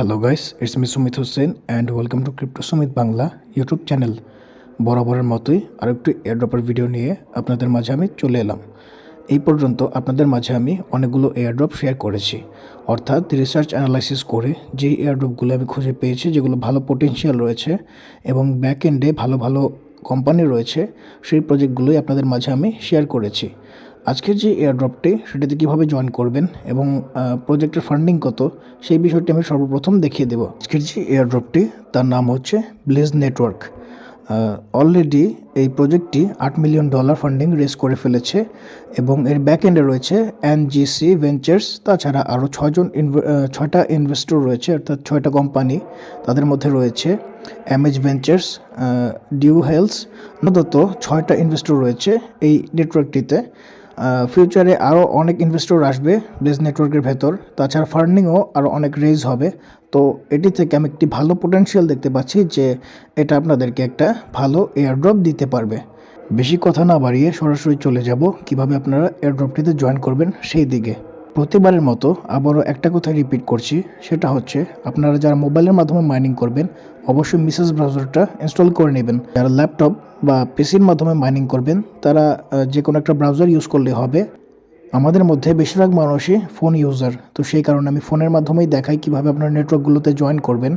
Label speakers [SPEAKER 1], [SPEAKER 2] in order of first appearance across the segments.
[SPEAKER 1] Hello guys it's me Sumit Hossain and welcome to crypto Sumit Bangla YouTube channel বরাবরের মতোই আরেকটু এয়ারড্রপের video নিয়ে আপনাদের মাঝে আমি চলে এলাম। এই পর্যন্ত আপনাদের মাঝে আমি অনেকগুলো এয়ারড্রপ শেয়ার করেছি। অর্থাৎ রিসার্চ অ্যানালাইসিস করে যেই এয়ারড্রপগুলো আমি খুঁজে পেয়েছি, যেগুলো ভালো পোটেনশিয়াল রয়েছে এবং ব্যাক এন্ডে ভালো ভালো কোম্পানি রয়েছে, সেই প্রজেক্টগুলোই আপনাদের মাঝে আমি শেয়ার করেছি। আজকের যে এয়ারড্রপটি সেটাতে কীভাবে জয়েন করবেন এবং প্রজেক্টের ফান্ডিং কত, সেই বিষয়টি আমি সর্বপ্রথম দেখিয়ে দেব। আজকের যে এয়ারড্রপটি তার নাম হচ্ছে ব্লেজ নেটওয়ার্ক অলরেডি এই প্রজেক্টটি আট মিলিয়ন ডলার ফান্ডিং রেজ করে ফেলেছে এবং এর ব্যাক এন্ডে রয়েছে এনজিসি ভেঞ্চার্স তাছাড়া আরও ছয়জন ছয়টা ইনভেস্টর রয়েছে, অর্থাৎ ছয়টা কোম্পানি তাদের মধ্যে রয়েছে এমএচ ভেঞ্চার্স ডিউ হেলস মূলত ছয়টা ইনভেস্টর রয়েছে এই নেটওয়ার্কটিতে ফিউচারে আরও অনেক ইনভেস্টর আসবে বেজ নেটওয়ার্কের ভেতর। তাছাড়া ফান্ডিংও আরও অনেক রেজ হবে। তো এটি থেকে আমি একটি ভালো পোটেনশিয়াল দেখতে পাচ্ছি যে এটা আপনাদেরকে একটা ভালো এয়ারড্রপ দিতে পারবে। বেশি কথা না বাড়িয়ে সরাসরি চলে যাব। কীভাবে আপনারা এয়ারড্রপটিতে জয়েন করবেন সেই দিকে। প্রতিবারের মতো আবারও একটা কথা রিপিট করছি, সেটা হচ্ছে আপনারা যারা মোবাইলের মাধ্যমে মাইনিং করবেন, অবশ্যই মিসেস ব্রাউজারটা ইনস্টল করে নেবেন। যারা ল্যাপটপ বা পিসির মাধ্যমে মাইনিং করবেন, তারা যে কোনো একটা ব্রাউজার ইউজ করলে হবে। আমাদের মধ্যে বেশিরভাগ মানুষই ফোন ইউজার তো সেই কারণে আমি ফোনের মাধ্যমেই দেখাই কীভাবে আপনার নেটওয়ার্কগুলোতে জয়েন করবেন।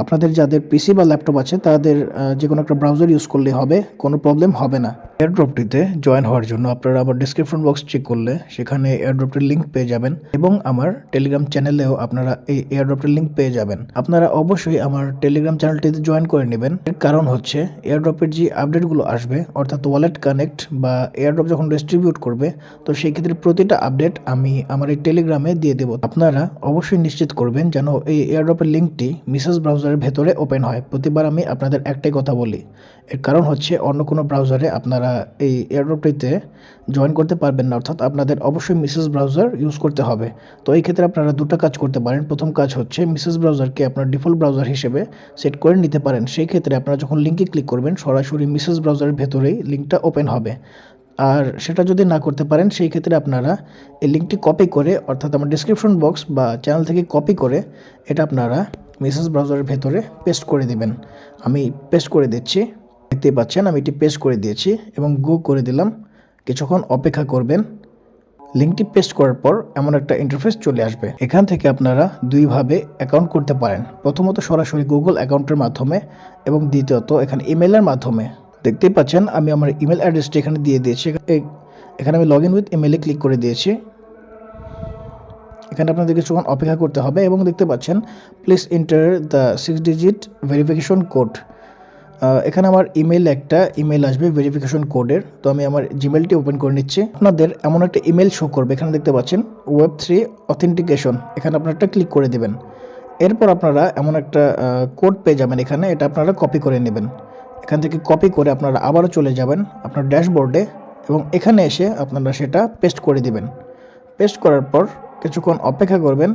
[SPEAKER 1] আপনাদের যাদের পিসি বা ল্যাপটপ আছে, তাদের যে কোনো একটা ব্রাউজার ইউজ করলে হবে, কোনো প্রবলেম হবে না। এয়ারড্রপটিতে জয়েন হওয়ার জন্য আপনারা আমার ডিসক্রিপশন বক্স চেক করলে সেখানে এয়ারড্রপটির লিঙ্ক পেয়ে যাবেন এবং আমার টেলিগ্রাম চ্যানেলেও আপনারা এই এয়ারড্রপটির লিঙ্ক পেয়ে যাবেন। আপনারা অবশ্যই আমার টেলিগ্রাম চ্যানেলটিতে জয়েন করে নেবেন। এর কারণ হচ্ছে এয়ারড্রপের যে আপডেটগুলো আসবে, অর্থাৎ ওয়ালেট কানেক্ট বা এয়ারড্রপ যখন ডিস্ট্রিবিউট করবে, তো সেই ক্ষেত্রে প্রতিটা আপডেট আমি আমার এই টেলিগ্রামে দিয়ে দেবো। আপনারা অবশ্যই নিশ্চিত করবেন যেন এই এয়ারড্রপের লিঙ্কটি মিসেস ব্রাউজারের ভেতরে ওপেন হয়। প্রতিবার আমি আপনাদের একটাই কথা বলি। এর কারণ হচ্ছে অন্য কোনো ব্রাউজারে আপনারা এই এয়ারড্রপটিতে জয়েন করতে পারবেন না। অর্থাৎ আপনাদের অবশ্যই মিসেস ব্রাউজার ইউজ করতে হবে। তো এই ক্ষেত্রে আপনারা দুটো কাজ করতে পারেন। প্রথম কাজ হচ্ছে মিসেস ব্রাউজারকে আপনার ডিফল্ট ব্রাউজার হিসেবে সেট করে নিতে পারেন। সেই ক্ষেত্রে আপনারা যখন লিঙ্কে ক্লিক করবেন, সরাসরি মিসেস ব্রাউজারের ভেতরেই লিঙ্কটা ওপেন হবে। আর সেটা যদি না করতে পারেন, সেই ক্ষেত্রে আপনারা এই লিঙ্কটি কপি করে, অর্থাৎ আমার ডিসক্রিপশন বক্স বা চ্যানেল থেকে কপি করে, এটা আপনারা মেসেজ ব্রাউজারের ভেতরে পেস্ট করে দিবেন। আমি পেস্ট করে দিচ্ছি। দেখতে পাচ্ছেন, আমি এটি পেস্ট করে দিয়েছি এবং গো করে দিলাম। কিছুক্ষণ অপেক্ষা করবেন। লিঙ্কটি পেস্ট করার পর এমন একটা ইন্টারফেস চলে আসবে। এখান থেকে আপনারা দুইভাবে অ্যাকাউন্ট করতে পারেন। প্রথমত সরাসরি গুগল অ্যাকাউন্টের মাধ্যমে এবং দ্বিতীয়ত এখানে ইমেলের মাধ্যমে। দেখতেই পাচ্ছেন, আমি আমার ইমেল অ্যাড্রেসটি এখানে দিয়ে দিয়েছি। এখানে আমি লগ ইন উইথ ইমেলে ক্লিক করে দিয়েছি। এখানে আপনাদের কিছুক্ষণ অপেক্ষা করতে হবে এবং দেখতে পাচ্ছেন please enter the six digit verification code এখানে আমার ইমেল একটা ইমেল আসবে ভেরিফিকেশন কোডের তো আমি আমার জিমেলটি ওপেন করে নিচ্ছি। আপনাদের এমন একটা ইমেল শো করবে। এখানে দেখতে পাচ্ছেন ওয়েব থ্রি অথেন্টিকেশন এখানে আপনারা একটা ক্লিক করে দেবেন। এরপর আপনারা এমন একটা কোড পেয়ে যাবেন এখানে। এটা আপনারা কপি করে নেবেন। এখান থেকে কপি করে আপনারা আবারও চলে যাবেন আপনার ড্যাশবোর্ডে এবং এখানে এসে আপনারা সেটা পেস্ট করে দিবেন। পেস্ট করার পর কিছুক্ষণ অপেক্ষা করবেন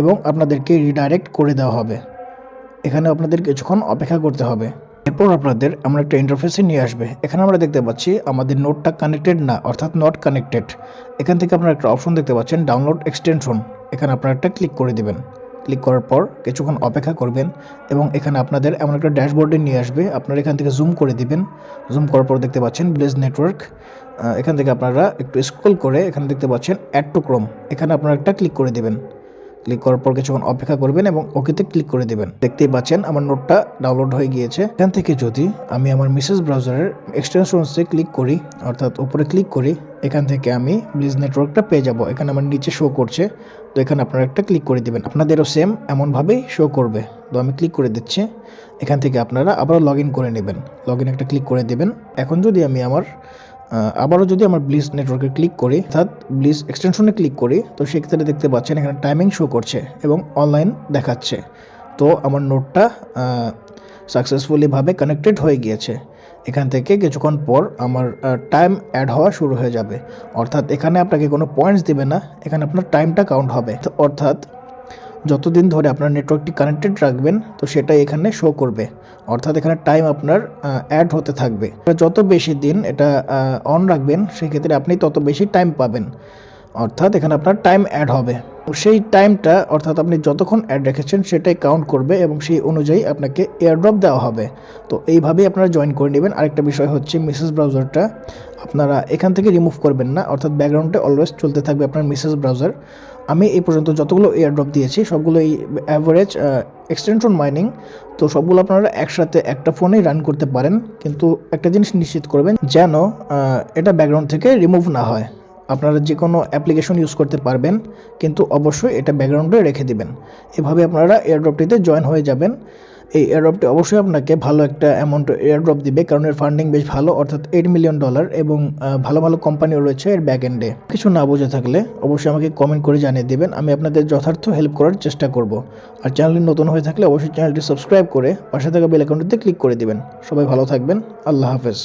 [SPEAKER 1] এবং আপনাদেরকে রিডাইরেক্ট করে দেওয়া হবে। এখানে আপনাদের কিছুক্ষণ অপেক্ষা করতে হবে। এরপর আপনাদের আমরা একটা ইন্টারফেসে নিয়ে আসবে। এখানে আমরা দেখতে পাচ্ছি আমাদের নোটটা কানেক্টেড না, অর্থাৎ নট কানেক্টেড এখান থেকে আপনারা একটা অপশন দেখতে পাচ্ছেন ডাউনলোড এক্সটেনশন এখানে আপনারা একটা ক্লিক করে দেবেন। ক্লিক করার পর কিছুক্ষণ অপেক্ষা করবেন এবং এখানে আপনাদের এমন একটা ড্যাশবোর্ডে নিয়ে আসবে। আপনারা এখান থেকে জুম করে দিবেন। জুম করার পর দেখতে পাচ্ছেন ব্লেজ নেটওয়ার্ক এখান থেকে আপনারা একটু স্ক্রল করে এখানে দেখতে পাচ্ছেন অ্যাড টু ক্রোম এখানে আপনারা একটা ক্লিক করে দেবেন। ক্লিক করার পর কিছুক্ষণ অপেক্ষা করবেন এবং ওকেতে ক্লিক করে দেবেন। দেখতেই পাচ্ছেন আমার নোটটা ডাউনলোড হয়ে গিয়েছে। এখান থেকে যদি আমি আমার মিসেস ব্রাউজারের এক্সটেনশনসে ক্লিক করি, অর্থাৎ উপরে ক্লিক করি, এখান থেকে আমি ব্লিজ নেটওয়ার্কটা পেয়ে যাব। এখানে আমার নিচে শো করছে। তো এখানে আপনারা একটা ক্লিক করে দেবেন। আপনাদেরও সেম এমনভাবেই শো করবে। তো আমি ক্লিক করে দিচ্ছি। এখান থেকে আপনারা আবার লগ করে নেবেন। লগ একটা ক্লিক করে দেবেন। এখন যদি আমি আমার আবারও যদি আমার ব্লিজ নেটওয়ার্কে ক্লিক করি, অর্থাৎ ব্লিজ এক্সটেনশনে ক্লিক করি, তো সেক্ষেত্রে দেখতে পাচ্ছেন এখানে টাইমিং শো করছে এবং অনলাইন দেখাচ্ছে। তো আমার নোটটা সাকসেসফুলিভাবে কানেক্টেড হয়ে গিয়েছে। এখান থেকে কিছুক্ষণ পর আমার টাইম অ্যাড হওয়া শুরু হয়ে যাবে। অর্থাৎ এখানে আপনাকে কোনো পয়েন্টস দেবে না, এখানে আপনার টাইমটা কাউন্ট হবে। অর্থাৎ যতদিন ধরে আপনার নেটওয়ার্কটি কানেক্টেড রাখবেন, তো সেটা এখানে শো করবে। অর্থাৎ এখানে টাইম আপনার অ্যাড হতে থাকবে। যত বেশি দিন এটা অন রাখবেন, সেক্ষেত্রে আপনি তত বেশি টাইম পাবেন। অর্থাৎ এখানে আপনার টাইম অ্যাড হবে। সেই টাইমটা অর্থাৎ আপনি যতক্ষণ অ্যাড রেখেছেন, সেটাই কাউন্ট করবে এবং সেই অনুযায়ী আপনাকে এয়ারড্রপ দেওয়া হবে। তো এইভাবেই আপনারা জয়েন করে নেবেন। আরেকটা বিষয় হচ্ছে মিসেস ব্রাউজারটা আপনারা এখান থেকে রিমুভ করবেন না। অর্থাৎ ব্যাকগ্রাউন্ডে অলওয়েজ চলতে থাকবে আপনার মিসেস ব্রাউজার আমি এই পর্যন্ত যতগুলো এয়ারড্রপ দিয়েছি, সবগুলো এই অ্যাভারেজ এক্সটেনশন মাইনিং তো সবগুলো আপনারা একসাথে একটা ফোনেই রান করতে পারেন। কিন্তু একটা জিনিস নিশ্চিত করবেন, যেন এটা ব্যাকগ্রাউন্ড থেকে রিমুভ না হয়। আপনারা যে কোনো অ্যাপ্লিকেশন ইউজ করতে পারবেন, কিন্তু অবশ্যই এটা ব্যাকগ্রাউন্ডে রেখে দিবেন। এভাবে আপনারা এয়ারড্রপটিতে জয়েন হয়ে যাবেন। এই এয়ারড্রপটি অবশ্যই আপনাকে ভালো একটা অ্যামাউন্ট এয়ারড্রপ দিবে, কারণ এর ফান্ডিং বেশ ভালো, অর্থাৎ এইট মিলিয়ন ডলার এবং ভালো ভালো কোম্পানিও রয়েছে এর ব্যাক এন্ডে কিছু না বুঝে থাকলে অবশ্যই আমাকে কমেন্ট করে জানিয়ে দেবেন, আমি আপনাদের যথার্থ হেল্প করার চেষ্টা করব। আর চ্যানেলটি নতুন হয়ে থাকলে অবশ্যই চ্যানেলটি সাবস্ক্রাইব করে পাশে থাকা বেল আইকনটিতে ক্লিক করে দিবেন। সবাই ভালো থাকবেন, আল্লাহ হাফেজ।